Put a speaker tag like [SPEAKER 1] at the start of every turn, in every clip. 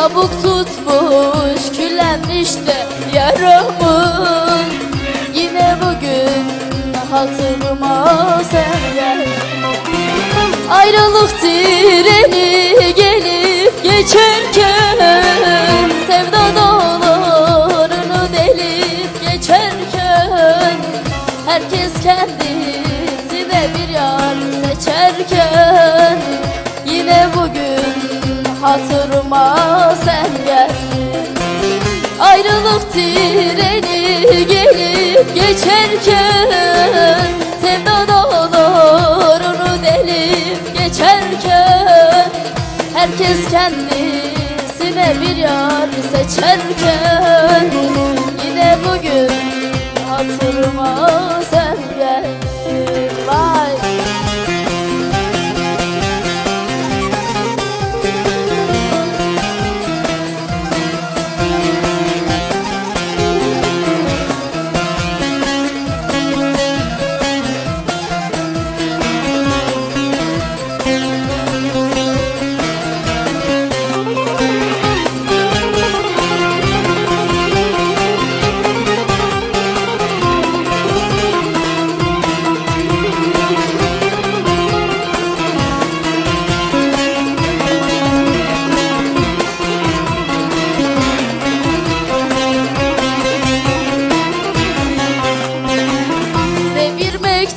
[SPEAKER 1] Kabuk tutmuş küllenmiş de yaramız Yine bugün hatırıma sen geldin Ayrılık treni gelip geçerken Sevda dağlarını delip geçerken Herkes kendisine bir yar seçerken Yine bugün hatırıma sen geldin Ayrılık treni gelip geçerken Sevda dağlarını delip geçerken Herkes kendisine bir yar seçerken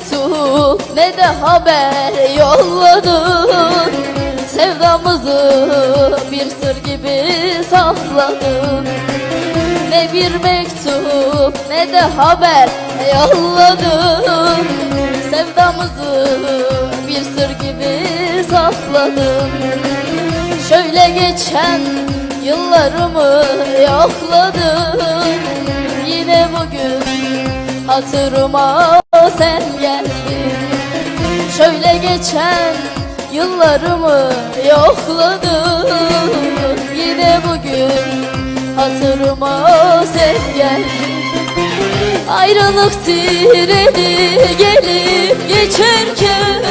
[SPEAKER 1] mektup ne de haber yolladın. Sevdamızı bir sır gibi sakladın Ne bir mektup ne de haber yolladın. Sevdamızı bir sır gibi sakladın Şöyle geçen yıllarımı yokladın Yine bugün hatırıma sen geldin. Şöyle geçen yıllarımı yokladın. Yine bugün hatırıma sen geldin. Ayrılık treni gelip geçerken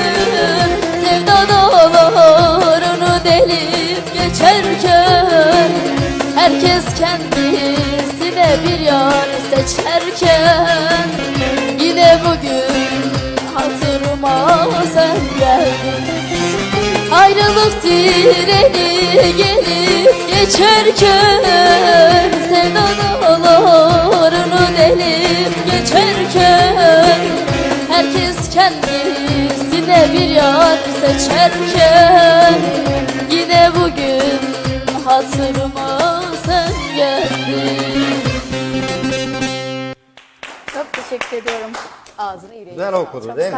[SPEAKER 1] treni gelip geçerken Sevda dağlarını delip geçerken Herkes kendisine bir yar seçerken Yine bugün hatırıma sen geldin
[SPEAKER 2] Çok teşekkür ediyorum. Ağzını yüreğine
[SPEAKER 3] Güzel
[SPEAKER 2] sağlık.
[SPEAKER 3] okudu
[SPEAKER 2] Çok
[SPEAKER 3] değil mi?